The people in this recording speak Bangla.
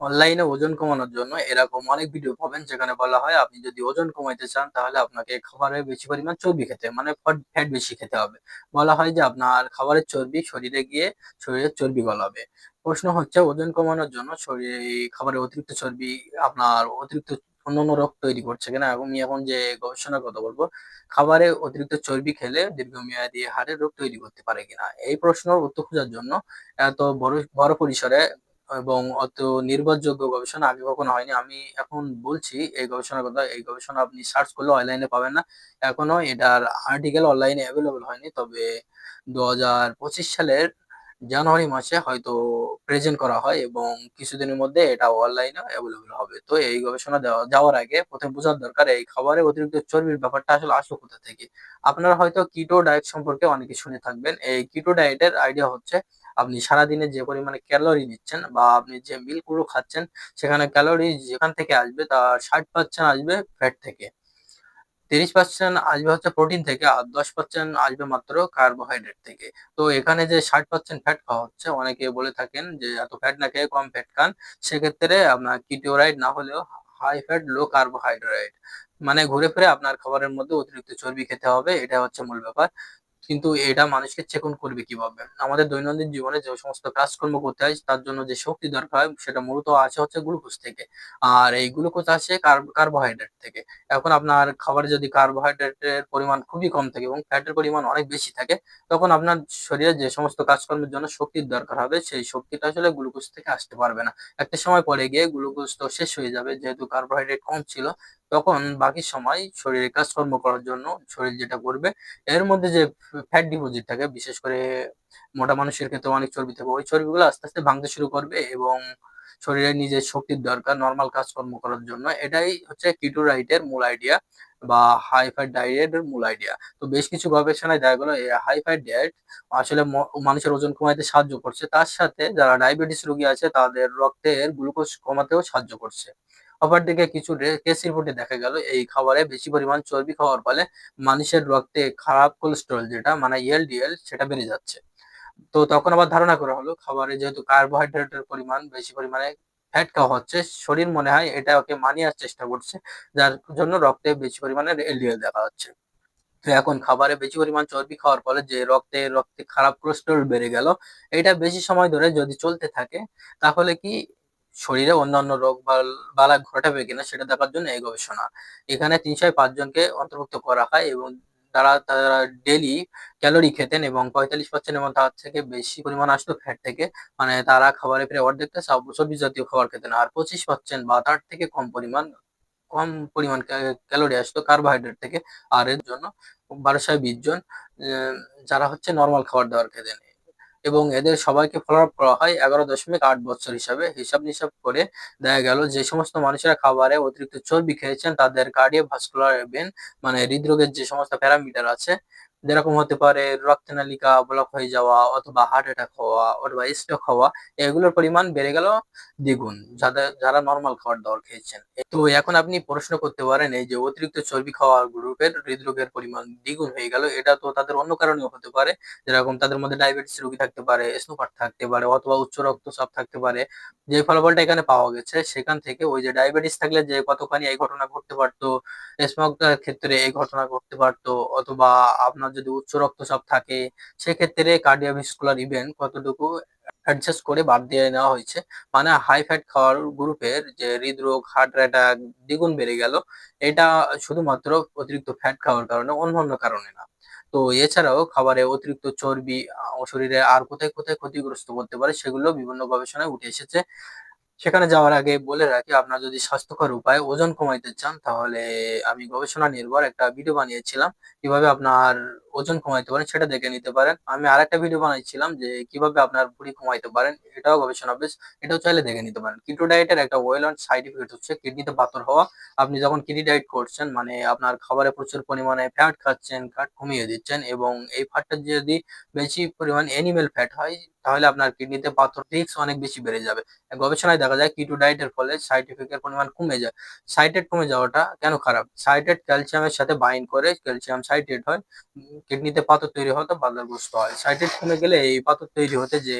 অনলাইনে ওজন কমানোর জন্য এরকম অনেক ভিডিও পাবেন যেখানে বলা হয়, আপনি যদি ওজন কমাইতে চান তাহলে আপনাকে খাবারে বেশি পরিমাণ চর্বি খেতে মানে ফ্যাট বেশি খেতে হবে। বলা হয় যে আপনার খাবারের চর্বি শরীরে গিয়ে শরীরের চর্বি গলাবে। প্রশ্ন হচ্ছে, ওজন কমানোর জন্য শরীরে খাবারের অতিরিক্ত চর্বি আপনার অতিরিক্ত অন্যান্য রোগ তৈরি করছে কিনা? আমি এখন যে গবেষণার কথা বলব, খাবারে অতিরিক্ত চর্বি খেলে দীর্ঘমেয়াদী হাড়ের রোগ তৈরি করতে পারে কিনা? এই প্রশ্নের উত্তর খোঁজার জন্য এত বড় বড় পরিসরে এবং অত নির্ভরযোগ্য গবেষণা আগে কখনো হয়নি। আমি এখন বলছি, এই গবেষণার কথা, এই গবেষণা আপনি সার্চ করলে অনলাইনে পাবেন না। এখনও এটার আর্টিকেল অনলাইনে অ্যাভেলেবল হয়নি। তবে দু হাজার পঁচিশ সালের জানুয়ারি মাসে হয়তো প্রেজেন্ট করা হয় এবং কিছুদিনের মধ্যে এটা অনলাইনে অ্যাভেলেবল হবে। তো এই গবেষণা দেওয়া, যাওয়ার আগে প্রথমে বোঝার দরকার, এই খাবারে অতিরিক্ত চর্বির ব্যাপারটা আসলে আসলো কোথা থেকে? আপনারা হয়তো কিটো ডায়েট সম্পর্কে অনেকে শুনে থাকবেন। এই কিটো ডায়েটের আইডিয়া হচ্ছে আপনি সারাদিনে যে পরিমাণে ক্যালোরি নিচ্ছেন বা আপনি যে মিলগুলো খাচ্ছেন, সেখানে ক্যালোরি যেখান থেকে আসবে তার ষাট পার্সেন্ট আসবে ফ্যাট থেকে। তিরিশ পার্সেন্ট আসবে হচ্ছে প্রোটিন থেকে আর দশ পার্সেন্ট আসবে মাত্র কার্বোহাইড্রেট থেকে। তো এখানে যে ষাট পার্সেন্ট ফ্যাট খাওয়া হচ্ছে, অনেকে বলে থাকেন যে এত ফ্যাট না খেয়ে কম ফ্যাট খান, সেক্ষেত্রে আপনার কিটোরাইড না হলেও হাই ফ্যাট লো কার্বোহাইড্রেট মানে ঘুরে ফিরে আপনার খাবারের মধ্যে অতিরিক্ত চর্বি খেতে হবে, এটা হচ্ছে মূল ব্যাপার। কিন্তু এটা মানুষকে চেকন করবে কীভাবে? আমাদের দৈনন্দিন জীবনে যে সমস্ত কাজকর্ম করতে হয়, তার জন্য যে শক্তি দরকার হয়, সেটা মূলত আসে হচ্ছে গ্লুকোজ থেকে। আর এই গ্লুকোজ আসে? কার্বোহাইড্রেট থেকে। এখন আপনার খাবারে যদি কার্বোহাইড্রেটের পরিমাণ খুবই কম থাকে এবং ফ্যাটের পরিমাণ অনেক বেশি থাকে, তখন আপনার শরীরে যে সমস্ত কাজকর্মের জন্য শক্তির দরকার হবে, সেই শক্তিটা আসলে গ্লুকোজ থেকে আসতে পারবে না। একটা সময় পরে গিয়ে গ্লুকোজ তো শেষ হয়ে যাবে, যেহেতু কার্বোহাইড্রেট কম ছিল তখন বাকি সময় শরীরে কাজকর্ম করার জন্য শরীর যেটা করবে, এর মধ্যে যে ফ্যাট ডিপোজিট থাকে, বিশেষ করে মোটা মানুষের ক্ষেত্রে অনেক চর্বি থাকে, ওই চর্বিগুলো আস্তে আস্তে ভাঙতে শুরু করবে এবং শরীরে নিজের শক্তির দরকার নর্মাল কাজকর্ম করার জন্য। এটাই হচ্ছে কিটো রাইটের মূল আইডিয়া বা হাই ফ্যাট ডায়েটের মূল আইডিয়া তো বেশ কিছু গবেষণায় দেখা গেলো হাই ফ্যাট ডায়েট আসলে মানুষের ওজন কমাইতে সাহায্য করছে। তার সাথে যারা ডায়াবেটিস রোগী আছে, তাদের রক্তের গ্লুকোজ কমাতেও সাহায্য করছে। অপরদিকে কিছু কেস রিপোর্টে দেখা গেল, এই খাবারে বেশি পরিমাণ চর্বি খাওয়ার ফলে মানুষের রক্তে খারাপ কোলেস্টেরল যেটা মানে এলডিএল সেটা বেড়ে যাচ্ছে। তো তখন আবার ধারণা করা হলো, খাবারে যেহেতু কার্বোহাইড্রেটের পরিমাণ বেশি পরিমাণে ফ্যাট খাওয়া হচ্ছে, শরীর মনে হয় এটা ওকে মানিয়ে চেষ্টা করছে, যার জন্য রক্তে বেশি পরিমাণে এলডিএল দেখা হচ্ছে তো এখন খাবারে বেশি পরিমাণ চর্বি খাওয়ার ফলে যে রক্তে রক্তে খারাপ কোলেস্টেরল বেড়ে গেল, এটা বেশি সময় ধরে যদি চলতে থাকে, তাহলে কি শরীরে অন্যান্য রোগ বালা ঘটাবে কিনা সেটা দেখার জন্য এই গবেষণা। এখানে তিনশো পাঁচজনকে অন্তর্ভুক্ত করা হয় এবং তারা তারা ডেলি ক্যালোরি খেতেন এবং পঁয়তাল্লিশ পার্সেন্ট এবং তার থেকে বেশি পরিমাণ আসতো ফ্যাট থেকে। মানে তারা খাবারে প্রায় অর্ধেকটা চর্বি জাতীয় খাবার খেতেন আর পঁচিশ পার্সেন্ট বা তার থেকে কম পরিমাণ কম পরিমাণ ক্যালোরি আসতো কার্বোহাইড্রেট থেকে। আর এর জন্য বারোশো বিশ জন যারা হচ্ছে নর্মাল খাবার দাবার খেতেন। এবং এদের সবাইকে ফলো আপ করা হয় এগারো দশমিক আট বছর হিসাবে। হিসাব নিসাব করে দেখা গেল যে সমস্ত মানুষেরা খাবারে অতিরিক্ত চর্বি খেয়েছেন, তাদের কার্ডিও ভাস্কুলার ইভেন্ট মানে হৃদরোগের যে সমস্ত প্যারামিটার আছে যেরকম হতে পারে রক্তনালিকা ব্লক হয়ে যাওয়া অথবা হার্ট অ্যাটাক হওয়া অথবা স্ট্রোক হওয়া, এগুলোর পরিমাণ বেড়ে গেল দ্বিগুণ, যাদের, যারা নর্মাল খাবার দাবার খেয়েছেন। তো এখন আপনি প্রশ্ন করতে পারেন, এই যে অতিরিক্ত চর্বি খাওয়া গ্রুপের হৃদরোগের পরিমাণ দ্বিগুণ হয়ে গেল, এটা তো তাদের অন্য কারণেও হতে পারে। যেরকম তাদের মধ্যে ডায়াবেটিস রোগী থাকতে পারে স্নোফার থাকতে পারে অথবা উচ্চ রক্তচাপ থাকতে পারে, যে ফলাফলটা এখানে পাওয়া গেছে, সেখান থেকে ওই যে ডায়াবেটিস থাকলে যে কতখানি এই ঘটনা ঘটতে পারতো স্মোকের ক্ষেত্রে এই ঘটনা ঘটতে পারতো, অথবা আপনার যদি উচ্চ রক্তচাপ থাকে, সেক্ষেত্রে কার্ডিওভাস্কুলার ইভেন্ট কতটুকু অ্যাডজাস্ট করে বাদ দিয়ে নেওয়া হয়েছে? মানে হাই ফ্যাট খাওয়ার গ্রুপের যে হৃদরোগ হার্ট অ্যাটাক দ্বিগুণ বেড়ে গেল, এটা শুধুমাত্র অতিরিক্ত ফ্যাট খাওয়ার কারণে অন্য অন্য কারণে না। তো এছাড়াও খাবারে অতিরিক্ত চর্বি শরীরে আর কোথায় কোথায় ক্ষতিগ্রস্ত করতে পারে, সেগুলো বিভিন্ন গবেষণায় উঠে এসেছে। সেখানে যাওয়ার আগে বলে রাখি, আপনার যদি স্বাস্থ্যকর উপায় ওজন কমাইতে চান, তাহলে আমি গবেষণা নির্ভর একটা ভিডিও বানিয়েছিলাম। কীভাবে আপনার ওজন কমাইতে পারেন, সেটা দেখে নিতে পারেন। আমি আর একটা ভিডিও বানাইছিলাম যে কীভাবে আপনার ভুড়ি কমাইতে পারেন, এটাও গবেষণা বেশ, এটাও চাইলে দেখে নিতে পারেন। কিটো ডায়েটের একটা ওয়েল অ্যান্ড সাইড ইফেক্ট হচ্ছে কিডনিতে পাথর হওয়া। আপনি যখন কিডনি ডায়েট করছেন মানে আপনার খাবারে প্রচুর পরিমাণে ফ্যাট খাচ্ছেন ফ্যাট কমিয়ে দিচ্ছেন এবং এই ফ্যাটটা যদি বেশি পরিমাণ অ্যানিমেল ফ্যাট হয়, তাহলে আপনার কিডনিতে পাথর রিস্ক অনেক বেশি বেড়ে যাবে। গবেষণায় দেখা যায় কিটো ডায়েটের ফলে সাইড ইফেক্টের পরিমাণ কমে যায়। সাইটেট কমে যাওয়াটা কেন খারাপ? সাইটেট ক্যালসিয়ামের সাথে বাইন্ড করে ক্যালসিয়াম সাইটেট হয়। কিডনিতে পাথর তৈরি হতে বাধাগ্রস্ত হয় সাইটেট কমে গেলে এই পাথর তৈরি হতে যে